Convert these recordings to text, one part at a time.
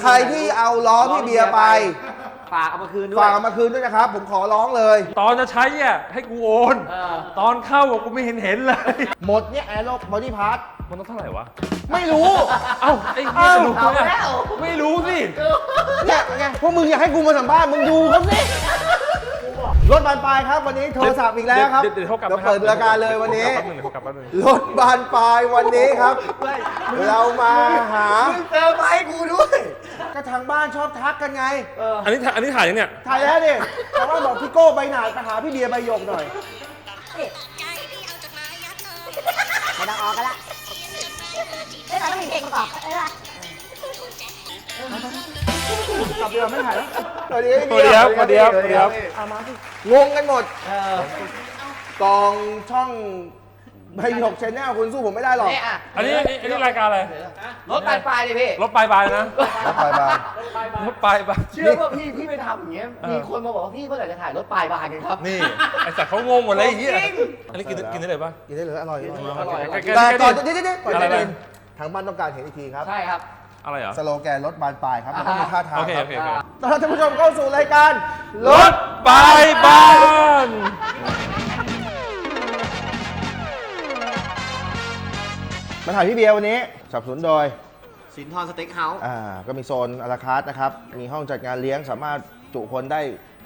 ใครที่เอาล้อพี่เบียร์ไป ฝากเอามาคืนด้วยฝากเอามาคืนด้วยนะครับ ผมขอร้องเลย ตอนจะใช้อะให้กูโอน เออตอนเข้าอะกูไม่เห็นเห็นเลย หมดเนี่ยแอร์โรบอดี้พาร์ทมันต้องเท่าไหร่วะ ไม่รู้ เอ้าไอ้เหี้ยเอ้าจะรู้เอาเนี่ยแล้ว ไม่รู้สิ เนี่ยไงพวกมึงอยากให้กูมาสัมภาษณ์มึงดูเขาสิ รถบานปลายครับวันนี้โทรศัพท์อีกแล้วครับเดี๋ยวเดี๋ยวเขากลับเดี๋ยวเปิดรายการเลยวันนี้แป๊บนึงเดี๋ยวเขากลับแป๊บนึง รถบานปลายวันนี้ครับ เรามาหามึงเติมมาให้กูด้วยก็ทางบ้านชอบทักกันไงเอออันนี้ถ่ายอันนี้ถ่ายยังเนี่ย ถ่ายแล้วดิแต่ว่าบอกพี่โก้ใบหนาดไปหาพี่เบียร์ใบหยกหน่อยไม่ต้องออกกันละเอ้ยเราต้องมีเพลงประกอบเออ กลับเรือไม่ถ่ายแล้วสวัสดีสวัสดีครับสวัสดีครับสวัสดีครับ เอามาสิงงกันหมดเออกองช่องใบหยกชแนลคุณสู้ผมไม่ได้หรอก เนี่ยอะอันนี้อันนี้อันนี้รายการอะไร รถปลายปลายๆเลยพี่รถปลายบายนะรถไฟบานรถปลายบายเชื่อว่าพี่พี่ไปทำอย่างเงี้ยเออมีคนมาบอกว่าพี่เมื่อไหร่จะถ่ายรถปลายบานกันครับ นี่ ไอ้สัตว์เขางงหมดเลยไอ้เหี้ยจริงอันนี้กินได้กินได้เลยปะกินได้เลยอร่อย อร่อยใกล้ๆแต่ใกล้ๆก่อนเดี๋ยวเดี๋ยวเดี๋ยวก่อนอะไรจะนะกินทางบ้านต้องการเห็นอีกทีครับ ใช่ครับ อะไรเหรอ สโลแกนรถบานปลายครับมันต้องมีท่าทางโอเคครัโอบเคโอเค ต้อนรับท่านผู้ชมเข้าสู่รายการรถปลายบานมาถ่ายพี่เบียร์วันนี้สนับสนุนโดย สินทรสเต็กเฮาส์ อ่าก็มีโซนอาราคาร์ทนะครับ มีห้องจัดงานเลี้ยงสามารถจุคนได้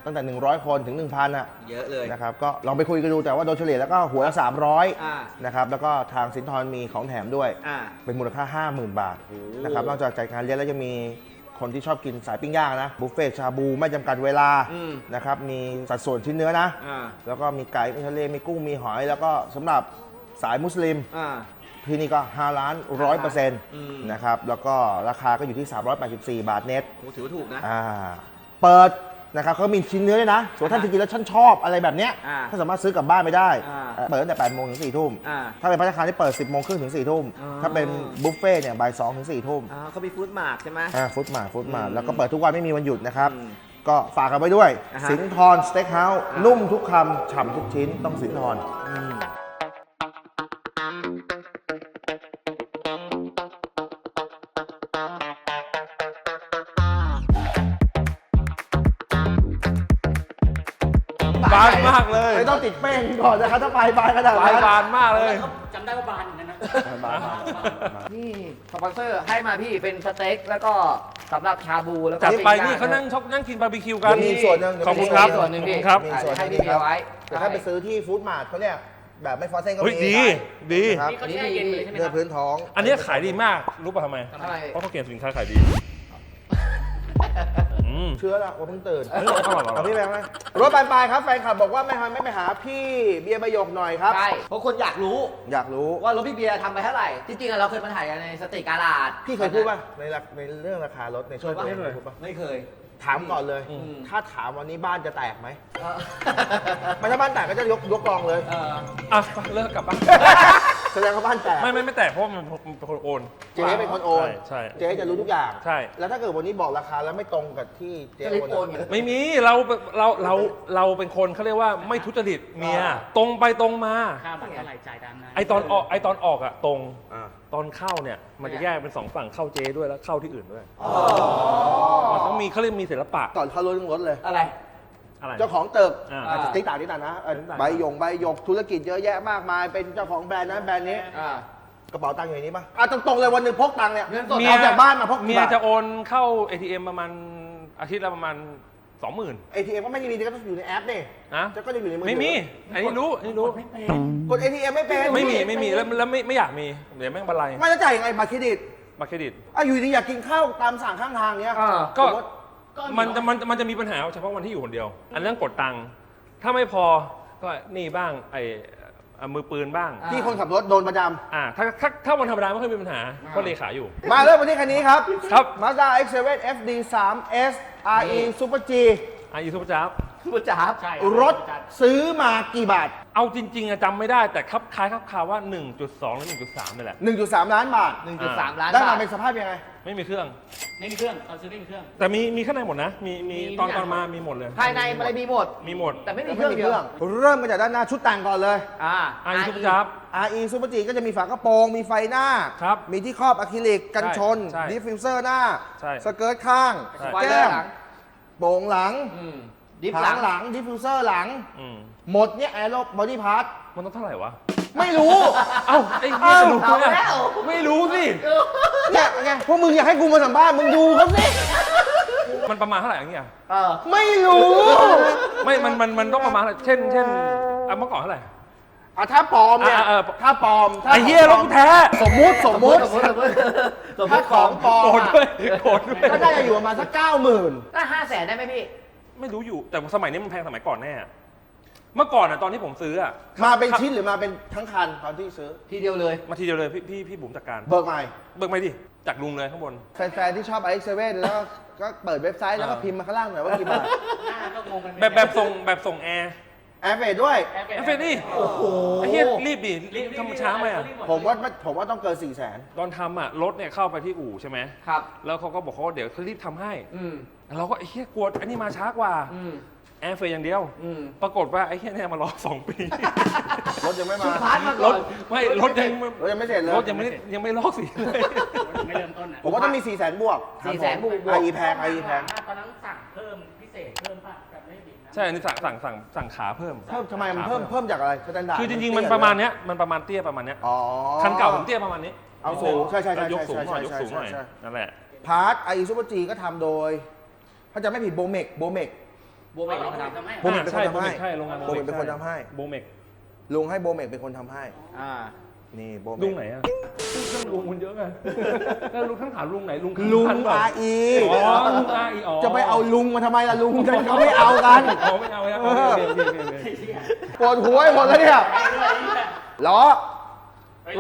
ตั้งแต่ 100 คนถึง 1,000อะเยอะเลยนะครับก็ลองไปคุยกันดูแต่ว่าโดยเฉลี่ยแล้วก็หัวละอ่า 300นะครับแล้วก็ทางสินทรมีของแถมด้วย อ่า เป็นมูลค่า 50,000 บาทโอ้นะครับนอกจากจัดงานเลี้ยงแล้วจะมีคนที่ชอบกินสายปิ้งย่างนะบุฟเฟ่ต์ชาบูไม่จำกัดเวลาอืม นะครับมีสัดส่วนชิ้นเนื้อนะ อ่า แล้วก็มีไก่มีทะเลมีกุ้งมีหอย แล้วก็สำหรับสายมุสลิม อ่า ที่นี่ก็5ล้านร้อยเปอร์เซ็นต์อืม นะครับแล้วก็ราคาก็อยู่ที่ 384 บาทเน็ตโหถือว่าถูกนะ อ่าเปิด นะครับเขามีชิ้นเนื้อด้วยนะส่วนท่านอ่าที่กินแล้วฉันชอบอะไรแบบเนี้ยอ่าท่านสามารถซื้อกลับบ้านไปได้ อ่าเอ่อเปิดตั้งแต่8โมงถึง4ทุ่ม อ่าถ้าเป็นพัฒนาคารที่เปิด 10โมงครึ่งถึง4ทุ่ม อ๋อ ถ้าเป็นบุฟเฟ่ต์เนี่ยบ่าย2ถึง4ทุ่มอ่าเขามีฟู้ดมาร์กใช่ไหม อ่าฟุตมาฟุตมา อืมแล้วก็เปิดทุกวันไม่มีวันหยุดนะครับ อืมก็ฝากกันไว้ด้วย อ่าฮะ สินทรสเต็กเฮาส์อ่านุ่มทุกคำฉ่ำทุกชิ้นต้องสินทรบานมากเลย ไม่ต้องติดแป้งก่อนนะครับถ้าไปบานขนาดปลายนั้นบานมากเลย จำได้ว่าบานเหมือนกันนะ บานบานบานนี่สปอนเซอร์ให้มาพี่เป็นสเต็กแล้วก็สำหรับชาบูแล้วก็จัดไปปิ้งย่นี่เขานั่งชอบนั่งกินบาร์บีคิวกัเดี๋นยวมีส่วนหนึ่งขอบคุณครับ มีส่วนหนึ่งพี่ครับ มีส่วนให้หพี่นึ่งเบียร์ไว้ แต่ถ้าไปซื้อที่ฟู้ดมาร์ทเขาเนี่ยแบบไม่ฟอสเซนก็เฮ้ยมีดีดีครับนี่เขาแช่เย็นเลยใช่ไหมเพื่คอรับ พื้นท้อง อันนี้ขายดีมาก รู้ป่ะทำไม ทำไม เพราะเขาเก็บสินค้าขายดีอื ม เชื้อละว่าเพิ่งตื่นเฮ้ยอร่อยอร่อย เอาพี่แบงค์ไหมรถบานปลายครับแฟนคลับบอกว่าไม่ทำไม่ไปหาพี่เบียร์ประโยคหน่อยครับ ใช่ เพราะคนอยากรู้อยากรู้ ว่ารถพี่เบียร์ทำไปเท่าไหร่ จริงๆอะเราเคยมาถ่ายกันในสเต็กการาดพี่เคยพูดป่ะในราในเรื่องราคารถในช่วงไม่นี้เคยพูดป่ะไม่เคย ถามก่อนเลย อืม ถ้าถามวันนี้บ้านจะแตกไหมเออไม่ถ้าบ้านแตกก็จะยกยกกองเลย เออ อะไปเลิกกลับบ้าน แสดงว่าบ้านแตกไม่ไม่ไม่แตกเพราะว่ามันเป็นคนโอน เจ๊เป็นคนโอนใช่เจ๊จะรู้ทุกอย่างใช่ แล้วถ้าเกิดวันนี้บอกราคาแล้วไม่ตรงกับที่เจ๊ก็เลยโอนโอนอะอยู่ไม่มีเราเราเราเราเป็นคนเขาเรียกว่าไม่ทุจริตเมียตรงไปตรงมา ค่าบัตรเท่าไหร่จ่ายตามนั้นไอตอนออกไอตอนออกอะตรงอ่าตอนเข้าเนี่ยมันจะแยกเป็นสองฝั่งเข้าเจด้วยแล้วเข้าที่อื่นด้วยมันต้องมีเขาเรียกมีศิลปะ ก่อนเข้ารถเรื่องรถเลย อะไร อะไรเจ้าของตึกอ่าอาจจะติ๊กต่างนิดหน่อยนะเออติ๊กต่าง ใบหยงใบหยกธุรกิจเยอะแยะมากมาย เป็นเจ้าของแบรนด์นั้นแบรนด์นี้อ่ากระเป๋าตังค์อยู่ในนี้ป่ะอะตรงๆเลยวันหนึ่งพกตังค์เนี่ยเงินสดเมียเอาจากบ้านมาพกเมียจะโอนเข้า ATM ประมาณอาทิตย์ละประมาณสองหมื่นเอทีเอ็มก็ไม่ได้มีก็ต้องอยู่ในแอปนี่นะจะก็จะอยู่ในมือถืไม่มีอันนี้รู้อันนี้รู้กด ATM ไม่เป็นไม่มีไม่มีแล้วแล้วไม่ไม่อยากมีเดี๋ยวแม่งบันไลไม่จะจ่ายยังไงบัตรเครดิตบัตรเครดิต อะอยู่ดีอยากกินข้าวตามสั่งข้างทางเนี้ยอ่า ก็สมมุติ มันจะมันมันจะมีปัญหาเฉพาะวันที่อยู่คนเดียว อันเรื่องกดตังค์ถ้าไม่พอก็นี่บ้างไอ้เอ่อมือปืนบ้างอ่าพี่คนขับรถโดนประจอ่าถ้าถ้าถ้าวันธรรมดาไม่ค่อยมีปัญหาเพราะเลขาอยู่ำมาเริ่มวันที่คันนี้ครับ ครับ Mazda X7 FD 3 S RE Super G ไอซูเปอร์จับพูดจ้าบใช่รถซื้อมากี่บาท เอาจริงๆอะจำไม่ได้แต่ครับคล้ายครับคาว่า 1.2หรือ1.3นี่แหละ 1.3 ล้านบาทหนึ่งจุดสามล้านได้บามาทเป็นสภาพยังไง ไม่มีเครื่อง ไม่มีเครื่องตอนซื้อไม่มีเครื่อง แต่มีมีข้างในหมดนะ มีมีมีตอนทุกอย่างตอนมามีหมดเลย ภายในมันเลยมีหมด มีหมดแต่ไม่มีไม่เครื่องมีเดีเคยวรื่องเริ่มกันจากด้านหน้าชุดแต่งก่อนเลย อ่า ไอซูเปอร์จับ RE Super G ก็จะมีฝากระโปรง มีไฟหน้า ครับมีที่ครอบอะคริลิกกันชน ใช่ดิฟฟิวเซอร์หน้า ใช่ สเกิร์ตข้าง ใช่ ไฟแก้เลี้ยวมหลัง โป่งหลังอืมดิฟถัหลังงหลังดิฟฟิวเซอร์หลัง อืมหมดเนี่ยแอโรบอดี้พาร์ทมันต้องเท่าไหร่วะ ไม่รู้ เอ้าไอ้เหี้ยเอ้าจะรู้เอาไหมแล้ว ไม่รู้สิ เนี่ยไงพวกมึงอยากให้กูมาสัมภาษณ์มึงดูเขาสิ มันประมาณเท่าไหร่อย่างเงี้ยเออไม่รู้ ไม่ มันมันมันต้องประมาณเท่าไหร่เช่นเช่นอะเมื่อก่อนเท่าไหร่ อะถ้าปลอมเนี่ยอะเออ ถ้าปลอมถ้าไอ้เหี้ยรถกูแท้สมมุติสมมุติสมมติสมมติสมมถ้าติของปลอมโกรธอะด้วยโกรธด้วย ก็น่าจะอยู่ประมาณสักเก้าหมื่นได้ห้าแสนได้ไหมพี่ ไม่รู้อยู่แต่สมัยนี้มันแพงสมัยก่อนแน่ เมื่อก่อนอะตอนที่ผมซื้ออะมาเป็นชิ้นหรือมาเป็นทั้งคันตอนที่ซื้อ ทีเดียวเลย มาทีเดียวเลยพี่พี่พี่บุ๋มจัดการ เบิกใหม่ เบิกไม่ดิจากลุงเลยข้างบน แฟนๆที่ชอบ i อ7แล้วก็เปิดเว็บไซต์แล้วก็อ่าพิมพ์มาข้างล่างหน่อยว่ากี่บาทหน้าก็งงกันแบบแบบส่งแบบส่งแอร์แอร์เฟดด้วย แอร์แอร์เฟรนนี่โอ้โห ไอ้เหี้ยรีบดิรีบทำช้าไหมอะผมว่าผมว่าต้องเกิน4ี่แสนตอนทำอะรถเนี่ยเข้าไปที่อู่ใช่ไหมครับ แล้วเขาก็บอกเขาว่าเดี๋ยวเขารีบทำให้ อืมเราก็ไอ้เหี้ยกลัวอันนี้มาช้ากว่า อืม แอร์เฟรอย่างเดียว อืม ปรากฏว่าไอ้เหี้ยเนี่ยมารอสองปี รถยังไม่มา พาร์ทมารก่อถนไม่รถยังไม่รถยังไม่เสร็จเลย รถยังไม่ได้ยังไม่ลอกสีเลย ไม่เริ่มต้นอะผมว่าต้องมี4ี่แสนบวกสี่แสนบวกบวก ไอแพงไอแพงตอนนั้นสั่งเพิ่มพิเศษเพิ่มป่ะแบบไม่ผิดนะ ใช่อันนี้สั่งสั่งสั่งสั่งขาเพิ่มเพิ่มทำไมมันขาเพิ่มเพิ่มจากอะไรสแตนดาร์ดคือจริงๆมันประมาณเนี้ยมันประมาณเตี้ยประมาณเนี้ยอ๋อ คันเก่าผมเตี้ยประมาณนี้เอาสูงใช่ใช่ใช่ยกสูงหน่อยยใช่กสูงหน่อยใช่ใช่ นั่นแหละ พาร์ทไอซูเปอร์จีก็ทำโดย ถ้าจะไม่ผิดโบเมกโบเมก บวกไปเราอีกทำทำให้โบเมกเป็นคนทำให้ใช่โรงงานโบเมกเป็นคนทำให้โบเมกลุงให้โบเมกเป็นคนทำให้ อ่า นี่โบเมลุกงไหนอะเรื่องลุงมันเยอะไงแล้วลุงทั้งถามลุงไหนลุงลุงพันธุ์เปล่าอาอีอ๋อลุงอาอีอ๋อจะไปเอาลุงมาทำไมล่ะลุงกันเขาไม่เอากันอ๋อไม่เอาไม่เอาเออโอเคโอเคโอเคโอเคปวดหัวไปหมดแล้วเนี่ยล้อ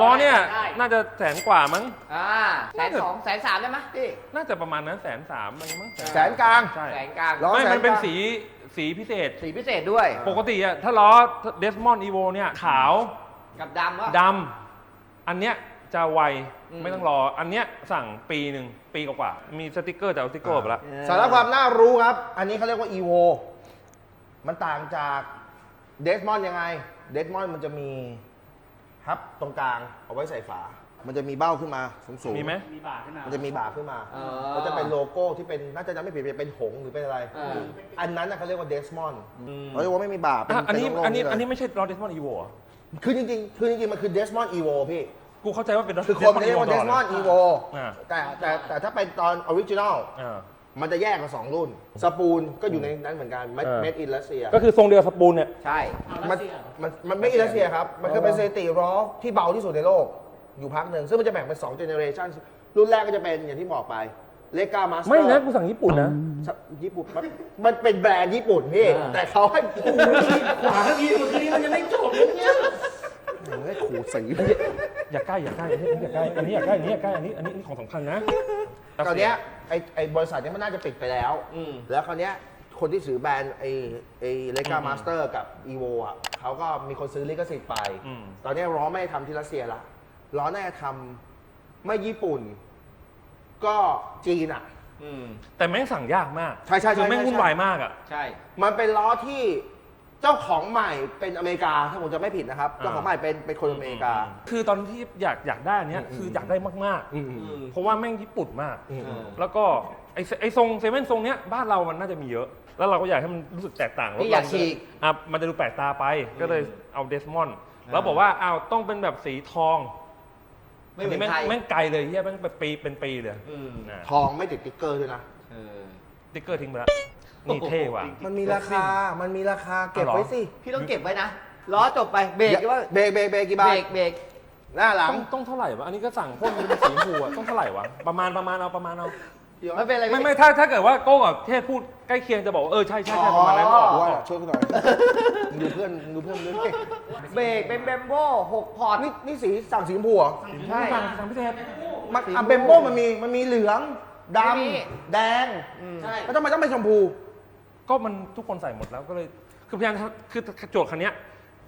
ล้อเนี่ยน่าจะแสนกว่ามั้ง อ่าแสนสองแสนสามได้ไหมพี่ น่าจะประมาณนั้นแสนสามมันมั้งแสนกลาง ใช่แสนกลางล้อ ไม่แสนมันเป็นกลางสีสีพิเศษ สีพิเศษด้วย ปกติอะถ้าล้อเดสมอนอีโวเนี่ยขาวกับดำวะดำอันเนี้ยจะไวอืม ไม่ต้องรอ อันเนี้ยสั่งปีหนึ่งปีกว่าๆมีสติกเกอร์แต่เอาสติกเกอร์ไปแล้ว สาระความน่ารู้ครับ อันนี้เขาเรียกว่า EVO มันต่างจากเดสมอนยังไง เดสมอนมันจะมี ฮับตรงกลางเอาไว้ใส่ฝา มันจะมีเบ้าขึ้นมาสูงๆมีไหมมีบาทขึ้นมามันจะมีบ่าขึ้นมาเออ มันจะเป็นโลโก้ที่เป็นน่าจะจำไม่ผิดเป็นหงส์หรือเป็นอะไร เออ อันนั้นนะเขาเรียกว่าเดสมอนเขาเรียกว่าไม่มีบ่าเป็นอะอันนี้เป็โล่งๆอันนี้เลยอันนี้ไม่ใช่ล้อเดสมอนอีโวคือจริงๆคือจริงๆมันคือเดสมอนอีโวพี่ กูเข้าใจว่าเป็นคือคนมันเรียกว่าเดสมอนอีโวอ่า แต่แต่แต่ถ้าเป็นตอนออริจินอล อ่า มันจะแยกกันสองรุ่น สปูนก็อยู่ในนั้นเหมือนกันเออ เมดอินรัสเซีย ก็คือทรงเดียวสปูนเนี่ย ใช่ มันมันมันไม่อินรัสเซียครับ มันคือเป็นสถิติรอฟที่เบาที่สุดในโลก อยู่พักหนึ่ง ซึ่งมันจะแบ่งเป็น2เจเนเรชันรุ่นแรกก็จะเป็นอย่างที่บอกไปเลกามาสเตอร์ไม่นะกูสั่งญี่ปุ่นนะ ญี่ปุ่นมันมันเป็นแบรนด์ญี่ปุ่นพี่อ่าแต่เขาให้ขวาทั้งทีเมื่อคืนนี้มันยังไม่จบเลยเนี่ยเฮ้ยขู่สี อย่าใกล้อย่าใกล้อันนี้อย่าใกล้อันนี้อย่าใกล้อันนี้อย่าใกล้อันนี้อันนี้อันนี้ของสำคัญนะ ตอนเนี้ยไอไอบริษัทเนี้ยมันน่าจะปิดไปแล้ว อืม แล้วคราวเนี้ยคนที่ถือแบรนด์ไอไอเลกาอืมมาสเตอร์กับอีโวอะเขาก็มีคนซื้อลิขสิทธิ์ไป อืม ตอนเนี้ยล้อไม่ได้ทำที่รัสเซียละล้อน่าจะทำไม่ญี่ปุ่น ก็จีนอะ อืม แต่แม่งสั่งยากมากใช่ใช่ใช่คือแม่งใช่ วุ่นวายมากอะ ใช่ มันเป็นล้อที่ เจ้าของใหม่เป็นอเมริกาถ้าผมจะไม่ผิดนะครับอ่าเจ้าของใหม่เป็นเป็นคนอเมริกา คือตอนที่อยากอยากได้อันเนี้ยคืออยากได้มากอืมอืม ๆ เพราะว่าแม่งญี่ปุ่นมากอืมอืม แล้วก็ไอ้เซไอ้ทรงเซเว่นทรงเนี้ยบ้านเรามันน่าจะมีเยอะ แล้วเราก็อยากให้มันรู้สึกแตกต่างพี่อยากฉีก อะมันจะดูแปลกตาไปก็เลยเอาเดสมอนด์แล้วบอกว่าอ้าวต้องเป็นแบบสีทองไม่เหมือนแม่งใครแม่งไกลเลยเฮียแม่งเป็นปีเป็นปีเลยอืมนะทองไม่ติดติ๊กเกอร์ด้วยนะ เออสติ๊กเกอร์ทิ้งไปแล้ว นี่เท่ว่ะ มันมีราคา มันมีราคาเก็บอ๋อเหรอไว้สิ พี่ต้องเก็บไว้นะล้อจบไปเบรกว่าเบรกเบรกเบรกกี่เบบาทรกเบรกหน้าหลังต้องต้องเท่าไหร่วะอันนี้ก็สั่งพ่นเป็นสีชมพูอะต้องเท่าไหร่วะประมาณประมาณเอาประมาณเอาไม่เป็นไรไม่พี่ไม่ถ้าถ้าเกิดว่าโก้กับเทพพูดใกล้เคียงจะบอกว่าเออใช่ใช่ใช่ประมาณนั้นอ๋บออกว่าบอกช่วยกูหน่อยมึงดูเพื่อนมึงดูเพื่อนมึงด้วยเบรกเป็นแบมโบ้หกพอร์ตนี่นี่สีสั่งสีชมพูเหรอใช่สั่งสั่งพิเศษมันสีชมพูอะเบมโบมันมีมันมีเหลืองดไม่มีำแดงอืมใช่แล้วทำไมต้องเป็นชมพู ก็ก็มันทุกคนใส่หมดแล้วก็เลยคือพยายามทำคือโจทย์คันเนี้ย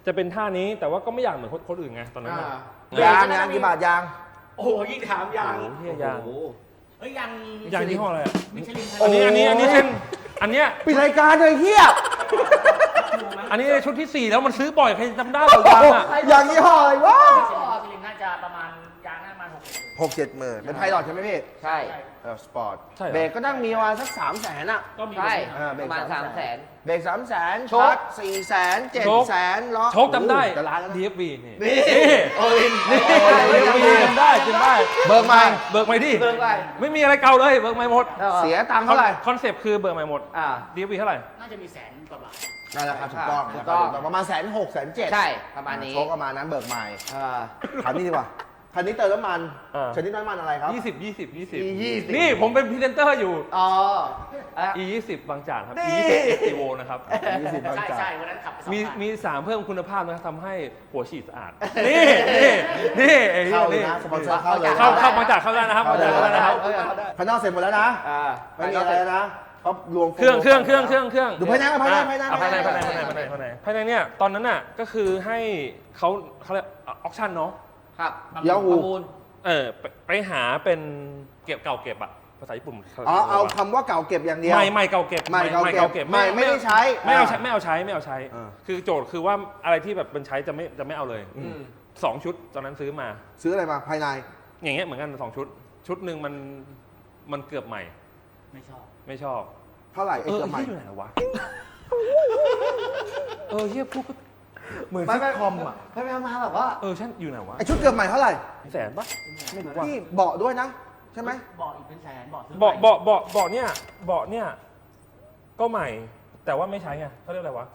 จะเป็นท่านี้แต่ว่าก็ไม่อยากเหมือนคนคนอื่นไงตอนนั้นอ่าน่ะ ยางยางกี่บาทยาง โอ้โหยิ่งถามยางโอ้โหเฮียยาง โอ้โหเอ้ยยางยางยี่ห้ออะไรอะมิชลินอันนี้อันนี้อันนี้เส้นอันเนี้ยปิดรายการเลยเฮียอันนี้ชุดที่สี่แล้วมันซื้อบ่อยใครจำได้เปล่ายางอะยางยี่ห้ออะไรวะ มิชลินน่าจะประมาณ หกสิบหกเจ็ดหมื่นเป็นไพลอตใช่ไหมพี่ใช่ เออสปอร์ตใช่เหรอ เบรกก็ต้องมีประมาณสักสามแสนอะก็มีใช่ อ่าเบรปกระมาณสาสามมแสแสนนเบรกสามแสนโชคชัดสี่แสนเจ็ดโชคแสนล้อโชคจำได้จะล้านแล้วนะ DFB นี่นี่ โอ้ยนี่ DFB จำได้จำได้เบิกใหม่เบิกใหม่ดิเบิกใหม่ ไม่มีอะไรเก่าเลยเบิกใหม่หมดเสียตังค์เท่าไหร่ คอนเซปต์คือเบิกใหม่หมด อ่า DFB เท่าไหร่ น่าจะมีแสนกว่าบาท นั่นแหละครับถูกต้องถูกต้องนะครับประมาณแสนหกแสนเจ็ดใช่ประมาณนี้ โชคประมาณนั้นเบิกใหม่อ่า ถามนี่ดีกว่า คันนี้เติมน้ำมันอ่าชนิดน้ำมันอะไรครับ20 20 20 E20 นี่ผมเป็นพรีเซนเตอร์อยู่ อ๋ออะ E 20บางจากครับ นี่ E 20 STO นะครับ ยี่สิบบางใช่จากใช่วันนั้นขับไปสองมีคันมีสามเพิ่มคุณภาพนะครับทำให้หัวฉีดสะอาด นี่นี่นี่ไอ้เข้าเลยนี่นะสปอนเซอร์เข้าเลยเข้าเข้าบางจากเข้าได้นะครับบางจากเข้าได้นะครับเออเข้าได้ภายนอกเสร็จหมดแล้วนะอ่าไม่มีอะไรแล้วนะเพราะรวม เครื่องเครื่องเครื่องเครื่องเครื่องดูภายในก่อนภายในภายใน อะภายในภาภายยในในภายในภายในภายในภายในเนี่ยตอนนั้นน่ะก็คือให้เขาเขาเรียกออคชั่นเนาะ ครับยาปฮูระมูล เออไปไปหาเป็นเก็บเก่าเก็บอะภาษาญี่ปุ่นขอ๋อเอาคำว่าเก่าเก็บอย่างเดียว ไม่ไม่เก่าเก็บไม่เก่าเก็บไม่ไม่ได้ใช้ไม่เอาใช้ไม่เอาใช้ไม่เอาใช้ อ่า คือโจทย์คือว่าอะไรที่แบบเป็นใช้จะไม่จะไม่เอาเลยอืม สองชุดตอนนั้นซื้อมา ซื้ออะไรมาภายใน อย่างเงี้ยเหมือนกันสองชุด ชุดหนึ่งมันมันเกือบใหม่ ไม่ชอบ ไม่ชอบเท่าไหร่เอไอ้อเกือบใหม่ เฮียอยู่ไหนวะ เออเฮียพูดก็ เหมือนไม่ซิไม่ทคอมอะไม่ไม่มาแบบว่าเออฉันอยู่ไหนวะไอ้ชุดเกือบใหม่เท่าไหร่แสนปะไม่รู้ว่าพี่เบาะด้วยนะ ใช่ไหมเบาะอีกเป็นแสนเบาะซื้อเบาะเบาะเบาะเบาะเนี่ยเบาะเนี่ยก็ใหม่แต่ว่าไม่ใช้ไงเขาเรียกอะไรวะ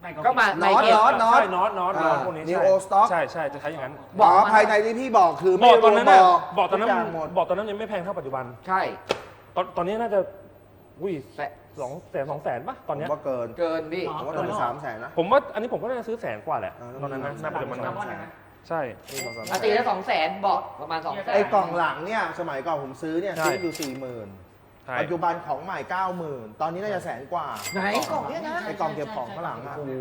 ไม่ก็มาน็อตไเก็บน็อตน็อตใช่น็อตน็อตน็อตพวกนี้ Neo ใช่ Stock ใช่ใช่จะใช้อย่างนั้นเบาะภายในที่พี่บอกคือเบาะตอนนั้นไม่น่ะรวมเบาะตอนนั้นทุกย่างหมดเบาะตอนนั้นยังไม่แพงเท่าปัจจุบัน ใช่ ตอนตอนนี้น่าจะอุ้ยแสนสองแสนสองแสนปะตอนผมเนี้ยว่าเกินเกินพี่ผมว่าเกินสามแสนนะผมว่าอันนี้ผมก็น่าจะซื้อแสนกว่าแหละเออตอนนั้นนะน่าปัจจุบันคานะร์บอนนะใช่อาตีละสองแสนเบาะประมาณสองแสนไอ้กล่องหลังเนี่ยสมัยก่อนผมซื้อเนี่ยใช่ซื้ออยู่สี่หมื่นใช่ปัจจุบันของใหม่เก้าหมื่นตอนนี้น่าจะแสนกว่าไหนกล่องเนี้ยนะไอ้กล่องเก็บของข้างหลังอะโอ้โห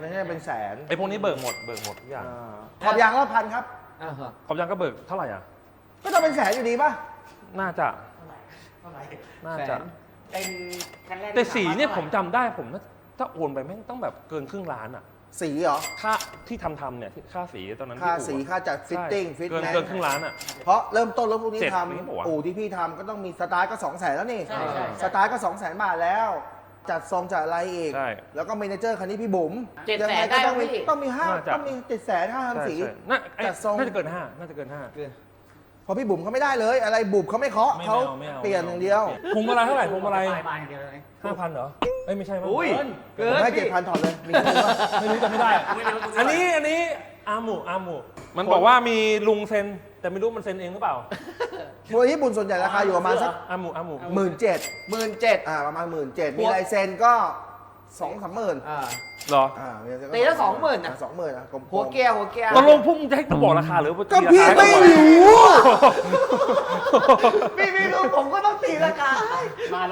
น่าจะเป็นแสนไอ้พวกนี้เบิกหมดเบิกหมดทุกอย่างอ่าขอบยางละพันครับอ่าฮะขอบยังก็เบิกเท่าไหร่อะก็ต้องเป็นแสนอยู่ดีป่ะน่าจะเท่าไหร่เท่าไหร่น่าแสจะน เป็นคันแรกแต่สีเนี่ยผมจจำได้ผมน่าถ้าโอนไปแม่งต้องแบบเกินครึ่งล้านอะ สีเหรอ ค่าที่ทำทำเนี่ยที่ค่าสีตอนนั้นค่าที่สีอู่อะค่าจัดฟิตติ้งใช่ฟิตเกินแมนเกินครึ่งล้านอะ เพราะเริ่มต้นรถพวกนี้เจ็ดทนี่ปะวะำอู่ที่พี่ทำก็ต้องมีสตาร์ทก็สองแสนแล้วนี่ ใช่ใช่ สตาร์ทก็สองแสนบาทแล้ว จัดทรงจัดอะไรอีก ใช่ แล้วก็เมเนเจอร์คันนี้พี่บุ๋มเจ็ดยังแสไงนก็ได้ต้องมีพี่ ต้องมีห้าน่าจะ ต้องมีเจ็ดแสนห้าใช่ทำสีใช่น่าไอ้จัดทรง น่าจะเกินห้าน่าจะเกินห้าเพราะพี่บุ๋มเขาไม่ได้เลย อะไรบุ๋มเขาไม่เคาะไม่เขาไม่เอาไม่เอาเปลี่ยนอย่างเดียวพวงมาลัยเท่าไหร่พวงมาลัยบายบายอย่างเดียวเลย ห้าพันเหรอเอ้ยไม่ใช่มั้งอุ้ย เกินเกิผมนให้เจ็ดพี่พันถอดเลยมีคนว่าไม่รู้จะไม่ได้อะอันนี้อันนี้อาหมูอาหมูมันบอกว่ามีลุงเซ็นแต่ไม่รู้มันเซ็นเองหรือเปล่าทัวร์ญี่ปุ่นส่วนใหญ่ราคาอยู่ประมาณสักอาหมูอาหมู หมื่นเจ็ดหมื่นเจ็ดอ่าประมาณหมื่นเจ็ดมีลายเซ็นก็ สองสามหมื่นอ่า เหรออ่ามีายเซ็นก็ตีละ20,000น่ะ สองหมื่นนะกลมๆหัวเกียร์หัวเกียร์ตกลงพุ่งจะให้กูบอกราคาหรือว่าก็ตีพี่ราคาไม่ให้ก่อนรู้ พี่ไม่รู้ผมก็ต้องตีราคาให้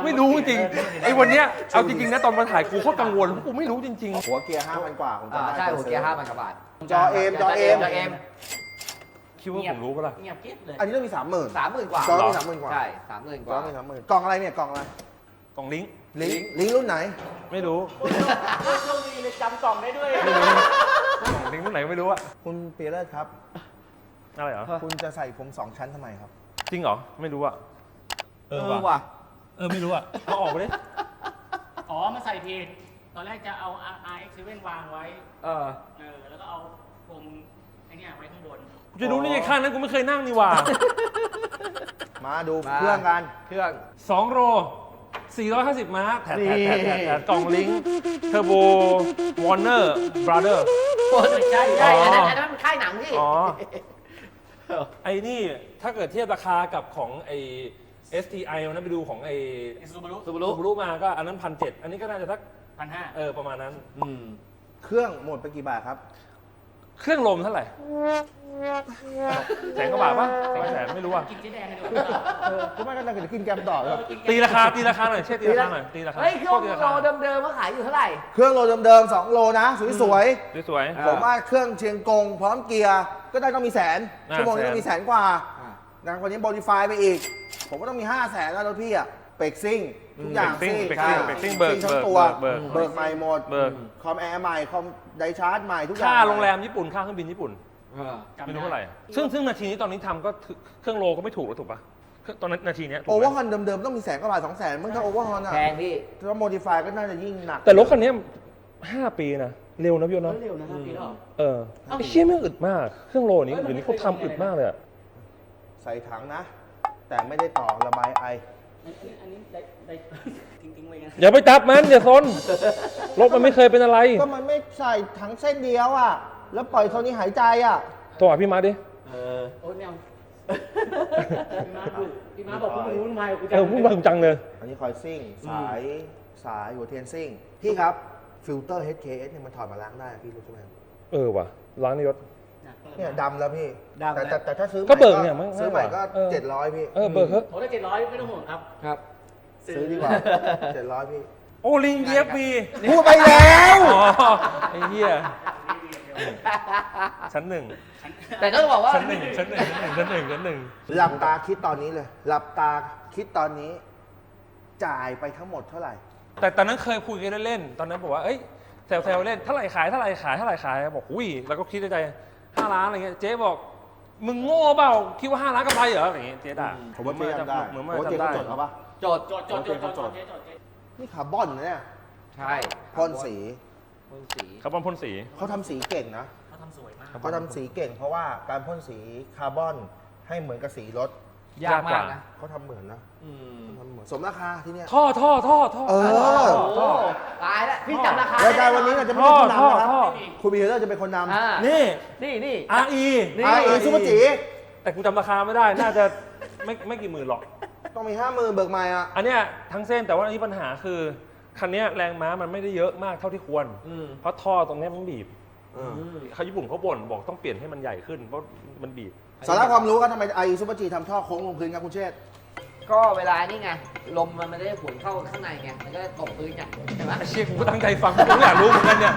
ไม่รู้จริงไอ้วันเนี้ยเอาจริงๆนะตอนมาถ่ายกูโคตรกังวลเพราะกูไม่รู้จริง หัวเกียร์ห้าพันกว่าผมอ่าจำได้ใช่หัวเกียร์ห้าพันกว่าบาทจอเอ็มจอเอ็มจอเอ็มๆ คิดว่าผมรู้ปะล่ะ เงียบกิ๊บเลยอันนี้ต้องมีสามหมื่น สามหมื่นกว่าจอเหรอมีสามหมื่นกว่า ใช่สามหมื่นกจอว่า มีสามหมื่นกล่องอะไรเนี่ยกล่องอะไร กล่องลิงก์ ลิงก์ลิงก์รุ่นไหน ไม่รู้โชคดีเลยจำกล่องได้ด้วยไม่รู้กล่องลิงก์รุ่นไหนก็ไม่รู้อะคุณเปียเลิศครับ อะไรเหรอ คุณจะใส่ผมสองชั้นทำไมครับ จริงเหรอ ไม่รู้อะเออว่ะ เออไม่รู้อะเอาออกไปดิอ๋อมาใส่ผิด ตอนแรกจะเอา RX7 วางไว้ เออ เออ แล้วก็เอาพรมไอ้เนี่ยไว้ข้างบน กูจะรู้ได้ไงข้างนั้นกูไม่เคยนั่งนี่หว่า มาดูมาเครื่องกัน เครื่อง2โร 450 ม้าแถบแถบแถบแถบแถบกล่องลิงก์เทอร์โบวอร์เนอร์บราเดอร์ไม่ใช่ใช่อันนั้นอ๋ออัอันนั้นมันค่ายหนังพี่ อ๋อ ไอ้นี่ถ้าเกิดเทียบราคากับของไอ้ STI วันนั้นไปดูของไอ้ซูบารุซูบารุซูบารุมาก็อันนั้นพันเจ็ดอันนี้ก็น่าจะสักพันห้าเออประมาณนั้น อืมเครื่องหมดไปกี่บาทครับ เครื่องลมเท่าไหร่แสนกว่าบาทปะแสนแสนไม่รู้อะกินเจ๊แดงกันดีกว่าเออคุณแม่ก็จะกินแกมต่อเลยตีราคาตีราคาหน่อยเช่ตีราคาหน่อยตีราคาเฮ้ยเครื่องตีโลเดิมๆมาขายอยู่เท่าไหร่ เครื่องโลเดิมๆ2โลนะสวยสวยๆผมว่าเครื่องเชียงกงพร้อมเกียร์ก็ได้ต้องมีแสนอ่าชั่วโมงนี้แสนต้องมีแสนกว่านะคนนี้โมดิฟายไปอีก ผมก็ต้องมี5 0 0แสนแล้วรถพี่อะเป็กซิ่ง ทุกอย่างเบรกซิ่งซิ่งเบรกซิ่งใช่เบรกซิ่งเบิกทั้งตัวเบิกเบิก เบิกใหม่หมดเบิก คอมแอร์ใหม่คอมไดชาร์จใหม่ทุกอย่างค่าโรงแรมญี่ปุ่นค่าเครื่องบินญี่ปุ่นไม่รู้เท่าไหร่ซึ่งซึ่งนาทีนี้ตอนนี้ทำก็ถึเครื่องโลก็ไม่ถูกแล้วถูกปะเครื่องตอนนั้นนาทีเนี้ยถูกโอไหมเวอร์ฮอนเดิมๆต้องมีแสนกว่าบาทสองแสนมึงถ้าโอเวอร์ฮอนอะแพงพี่ถ้าโมดิฟายก็น่าจะยิ่งหนักแต่รถคันเนี้ยห้าปีนะเร็วนะพี่โยนเนอะเร็วนะครับพี่หรอเออไอ้เชี่ยไม่งอึดมากเครื่องโลนี้เดี๋ยวนี้เขาทำอึดมากเลยอะ ใส่ถังนะ แต่ไม่ได้ต่อระบายไอ อันนี้อันนี้ได้ได้ทิ้งๆไว้กันอย่าไปจับมันอย่าซนรถมันไม่เคยเป็นอะไรก็มันไม่ใส่ถังเส้นเดียวอะ แล้วปล่อยโทนี่หายใจอะโทรหาพี่มาดิโอ๊ยแมวพี่มาดุพี่มาบอกพวกมึงวุ่นวายกับกูเออพูดมาจังเลยอันนี้คอยซิ่ง สายสายหัวเทียนซิ่ง พี่ครับฟิลเตอร์ HKS เนี่ยมันถอดมาล้างได้อะพี่รู้ใช่ไหมเออว่ะร้านนายศ เนี่ยดำแล้วพี่ดำแต่แล้วแต่แต่ถ้าซื้อใหก็ม่เบิกเนี่ยมั้งซื้อใหม่ก็เออ เจ็ดร้อยพี่ เออเบิกเถอะโอ้ได้เจ็ดร้อยไม่ต้องห่วงครับ ครับ ซื้อดีกว่าเจ็ดร้อยพี่ โอ้ลิงเดียบปีพูดไปแล้วอ๋อไอ้เหี้ยชั้นหนึ่งแต่ก็ต้องบอกว่าชั้นหนึ่งชั้นหนึ่งชั้นหนึ่งชั้นหนึ่งหลับตาคิดตอนนี้เลย หลับตาคิดตอนนี้ จ่ายไปทั้งหมดเท่าไหร่ แต่ตอนนั้นเคยคุยกันเล่นๆตอนนั้นบอกว่าเอ้ยแซวๆเล่นเท่าไหร่ขายเท่าไหร่ขายเท่าไหร่ขายบอกอุ้ยแล้วก็คิดในใจ ห้าล้านอะไรเงี้ยเจ๊บอกมึงโง่เปล่าคิดว่าห้าล้านกำไรเหรออะไรเงี้ยเจ๊ด่าผมว่าเจ๊จำได้เหมือนผมว่าว่าเจ๊จำก็ได้จดเอาปะโจทย์จดจดจดจดจดเจ๊จดเจ๊นี่คาร์บอนนะเนี่ยใช่พ่นสีพ่นสีคาร์บอนพ่นสีเขาทำสีเก่งนะเขาทำสวยมากเขาทำสีเก่งเพราะว่าการพ่นสีคาร์บอนให้เหมือนกับสีรถ ยากมากนะ เขาทำเหมือนนะเขาทำเหมือนสมราคาที่เนี่ย ท่อท่อท่อท่อเออโอ้ตายแล้วพี่จำราคารายการวันนี้เราจะไม่ท่อใช่ผู้ท่อนำนะครับท่อ คุณบีเฮเลอร์จะเป็นคนนำอ่านี่ นี่นี่ RE นี่ ไอเอซูเปอร์จีแต่กูจำราคาไม่ได้ น่าจะไม่ไม่กี่หมื่นหรอก ต้องมีห้าหมื่นเบิกใหม่อะ อันเนี้ยทั้งเส้นแต่ว่าอันนี้ปัญหาคือ คันเนี้ยแรงม้ามันไม่ได้เยอะมากเท่าที่ควร อืม เพราะท่อตรงเนี้ยมันบีบ เออเขาญี่ปุ่นเขาบ่นบอกต้องเปลี่ยนให้มันใหญ่ขึ้นเพราะมันบีบ สาระความรู้ครับทำไมไอซูเปอร์จีทำท่อโค้งลงพื้นครับคุณเชษฐ์ก็เวลานี่ไง ลมมันไม่ได้หวนเข้าข้างในไง มันก็ตกพื้นไงใช่ไหมไอ้เชี่ยกูก็ตั้งใจฟังกูก็อยากรู้เหมือนกันเนี่ย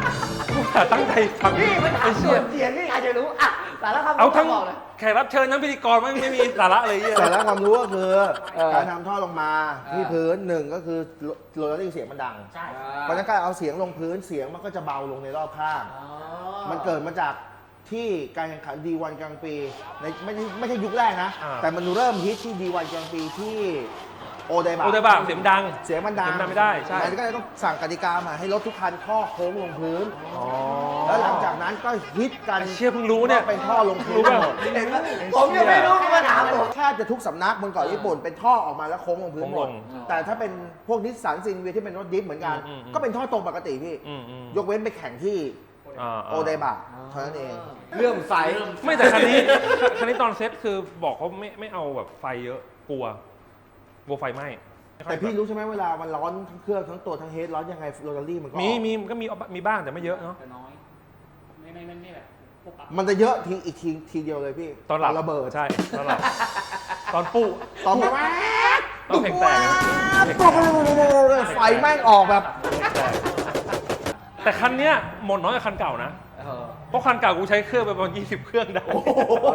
กูอยากตั้งใจฟังนี่มันถาไอ้มส่เชี่วยนเสียงนี่ใครจะรู้อะแต่ละคำเอาทั้ง บอกเลยแขกรับเชิญทั้งพิธีกรไม่ไม่มีสาระเลยเหี้ยสาระความรู้ก็คือเออ การทำท่อลงมาที่เออพื้นหนึ่งก็คือโรลลิ่งเสียงมันดัง ใช่เพราะฉะนั้นการเอาเสียงลงพื้นเสียงมันก็จะเบาลงในรอบข้างอ๋อมันเกิดมาจากที่การแข่งขันดีวันกลางปีในไม่ใช่ไม่ใช่ยุคแรกนะ อ่า แต่มันเริ่มฮิตที่ดีวันกลางปีที่ โอไดบะโอ้แต่บ้าเสียงดัง เสียงมันดังเสียงดังไม่ได้ใช่ มันก็เลยต้องสั่งกติกามาให้รถทุกคันท่อโค้งลงพื้นอ๋อแล้วหลังจากนั้นก็ฮิตกันไอ้เชี่ยเพิ่งรู้เนี่ย ว่าเป็นท่อลงพื้นรู้ป่ะ หมดผมยังไม่รู้ก็มาถามผม แทบจะทุกสำนักบนเกาะญี่ปุ่นเป็นท่อออกมาแล้วโค้งลงพื้นหมด โค้งลงแต่ถ้าเป็นพวกนิสสันซินเวียที่เป็นรถดิฟเหมือนกัน อืมอืม ก็เป็นท่อตรงปกติพี่ อืมอืมยกเว้นไปแข่งที่อ่าโอไดบะเท่านั้นเอง เรื่องใส ไม่แต่คันนี้ คันนี้ตอนเซ็ตคือบอกเขาไม่ไม่เอาแบบไฟเยอะกลัว กลัวไฟไหม้แต่พี่รู้ใช่ไหมเวลามันร้อนทั้งเครื่องทั้งตัวทั้งเฮดร้อนยังไงโรตารี่มันก็มีออกมีมันก็มีมีบ้างแต่ไม่เยอะเนาะ แต่น้อย ไม่ไม่ไม่ไม่แบบปุ๊บปั๊บมันจะเยอะทีอีกทีทีเดียวเลยพี่ตอนหลับระเบิดใช่ตอนหลับ ตอนปุ๊ตอนแบบตอนเพลงแตกนะเพลงแตกไฟแม่งออกแบบ แต่คันเนี้ยหมดน้อยกว่าคันเก่านะ เออเพราะคันเก่ากูใช้เครื่องไปประมาณ20 เครื่องได้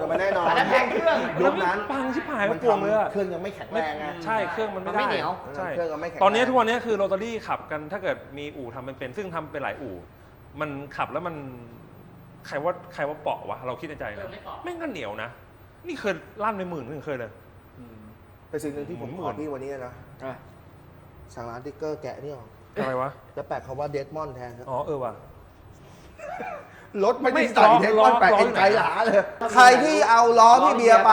แต่มันแน่นอนแต่นั้นแพงเครื่อง ยุคนั้นปังชิบหายมัมันนปวงเลยอะ เครื่องยังไม่แข็งแรงไง ใช่เครื่องมันไม่มันได้ไม่เหนียว ใช่เครื่องก็ไม่แข็งตอนนี้แรงทุกวันนี้คือโรตารี่ขับกันถ้าเกิดมีอู่ทำเป็นเป็นซึ่งทำเป็นหลายอู่ มันขับแล้วมันใครว่าใครว่าเปาะวะเราคิดในใจเอนะอไม่ตอบแม่งก็เหนียวนะ นี่เคยลั่นไปหมื่นนึงเคยเลยเป็นสิ่งหนึ่งที่ผมหขมื่อนพี่วันนี้นะอะสั่งร้านติ๊กเกอร์แกะนี่ออกอะไรวะ จะแปะคำว่าเดดมอนแทนครับอ๋อเออว่ะ รถไม่ไม่ได้ใส่ล้อเดดมอนแปะล้อเอ็นไกล้อหลาเลย ใครที่เอาล้อพี่เบียร์ไป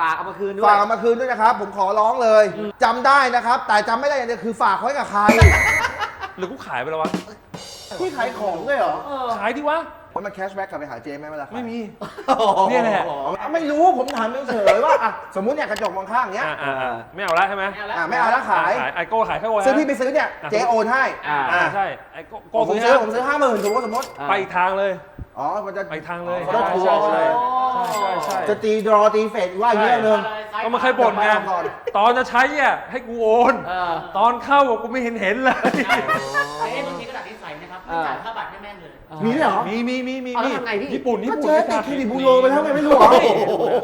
ฝากเอามาคืนด้วย ฝากเอามาคืนด้วยนะครับ ผมขอร้องเลยจำได้นะครับ แต่จำไม่ได้อย่างเดียวคือฝากไว้กับใคร หรือกูขายไปแล้ววะ พี่ขายของด้วยเหรอ ขายดิวะ แล้วมันแคชแบ็กกลับไปหาเจไหมเวลาขายไม่มี เนี่ยแหละ อ๋อไม่รู้ผมถามเฉยๆว่าอะสมมุติเนี่ยกระจกมองข้างเนี้ยอ่าอ่าอ่าไม่เอาละใช่ไหมไม่เอาละ อะไม่เอาแล้วขายขายไอโก้ขายแค่วันซื้อพี่ไปซื้อเนี่ยอะ เจโอนให้อ่าอ่าใช่ไอโก้โก้ผมซื้อซื้อให้ผมซื้อห้าหมื่นสมมติสมมติอ่าไปอีกทางเลย อ๋อ มันจะ ไปทางเลยอ๋อรถทัวร์ใช่ใช่ใช่ใช่จะตีดรอตีเฟดว่าอีกเรื่องหนึงก็มาเคยบ่นไงเอาก่อนตอนจะใช้อะให้กูโอน เออตอนเข้าอะกูไม่เห็นเห็นเลยเอ๊ะบางทีก็ดัดนิสัยนะครับไม่ จ่ายค่าบัตรไม่แม่นเลย มีด้วยเหรอ มีมีมีมีเอาแล้วทำไงพี่ ญี่ปุ่นญี่ก็ปุ่นเจ๊ติดเครดิตบูโรไปแล้วไงไม่รู้เหรอ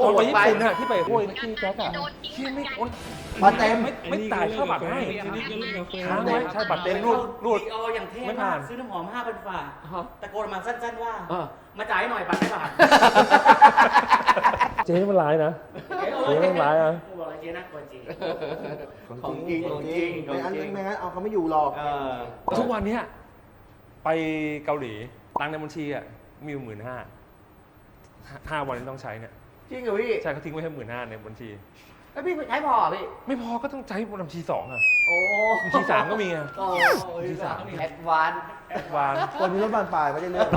ตอนไปญี่ปุ่นอะที่ไปห้วยที่แจ็คอะที่ไม่โอนมาเต็ม ไม่ไม่จ่ายค่าบัตรให้ทีนี้ก็เล่นกาแฟค้างไว้ใช่บัตรเต็มรูดรูด เอออย่างเท่ไม่มาผ่ากน ซื้อน้ำหอมห้าพันฝาตะโกนมาสั้นๆว่าเออมาจ่ายให้หน่อยบัตรไม่ผ่านเจ๊มันร้ายนะ เจ๊ไม่ร้ายอะกูบอกเลยเจ๊น่ากลัวจริง ของจริงของจริงไม่งั้นของจริงไม่งั้นเอาเขาไม่อยู่หรอก เออ ทุกวันเนี้ย ไปเกาหลีตังค์ในบัญชีอะมีอยู่หมื่นห้าห้าวันที่ต้องใช้เนี่ยจริงเหรอพี่ใช่เขาทิ้งไว้ให้หมื่นห้าในบัญชี แล้วพี่ใช้พอเหรอพี่ ไม่พอก็ต้องใช้บัญชีสองอะโอ้บัญชีสามก็มีไงโอ้ที่สาม แอดวานวานคนมีรถบานปลายไม่ได้เรื่อง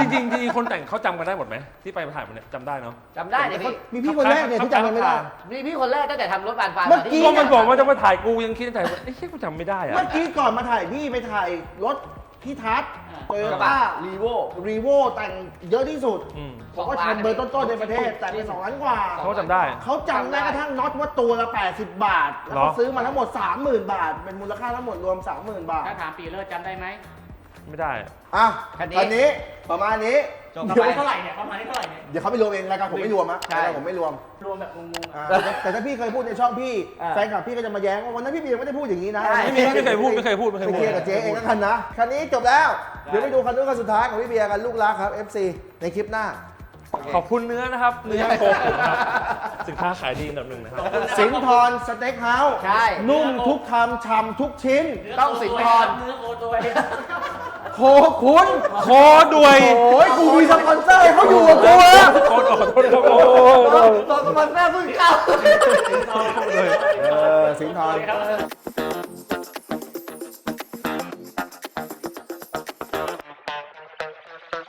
จริงๆจริงๆคนแต่งเขาจำกันได้หมดไหมที่ไปถ่ายมันเนี่ยจำได้เนาะ จำได้เนี่ยพี่มีพี่คนแรกเนี่ยที่จำมันไม่ได้นี่พี่คนแรกตั้งแต่ทำรถบานปลายเมื่อมากี้ที่ก็มันบอกว่าจะมาถ่ายกูยังคิดในใจว่าไอ้เหี้ยกูจำไม่ได้อะเมื่อกี้ก่อนมาถ่ายพี่ไปถ่ายรถ พี่ทัศน์โตโยกระบะต้ารีโวรีโวแต่งเยอะที่สุดอืมเขาก็ทำเบอร์ต้นๆในประเทศ แต่งไปสองล้านกว่า เขาก็จำได้ เขาจำได้กระทั่งน็อตว่าตัวละ 80 บาท แล้วเหรเขาอซื้อมาทั้งหมด 30,000 บาท เป็นมูลค่าทั้งหมดรวม 30,000 บาท ถ้าถามปีเลิศจำได้ไหม ไม่ได้อะอะคันนี้ คันนี้ประมาณนี้ จบเดี๋ยวไป เท่าไหร่เนี่ยประมาณนี้เท่าไหร่เนี่ย เดี๋ยวเขาไปรวมเองรายการผมไม่รวมอะใช่ รายการผมไม่รวมรวมแบบงงๆอ่าอะแต่แต่ถ้าพี่เคยพูดในช่องพี่อ่า แฟนคลับพี่ก็จะมาแย้งว่าวันนั้นพี่เบียร์ไม่ได้พูดอย่างนี้นะ ใช่ ไม่มีไม่เคยพูดไม่เคยพูดไม่เคยไปพูด เคลียร์กับเจ๊เองก็คันนะ คันนี้จบแล้ว เดี๋ยวไปดูคันนู้นคันสุดท้ายของพี่เบียร์กันลูกรักครับ FC ในคลิปหน้า ขอบคุณเนื้อนะครับ เนื้อโคขุนครับ สินค้าขายดีอันดับหนึ่งนะครับ สิงห์ทรสเต็กเฮาส์ใช่ นุ่มทุกคำฉ่ำทุกชิ้น ต้องสิงห์ทร เนื้อโคตัว โคคุณคอด้วย โอ้ยกูมีสปอนเซอร์ให้เขาอยู่กับกูแล้วขอขอโทษครับโอ้ยตัวสปอนเซอร์เพิ่งเข้า เออสิงห์ทร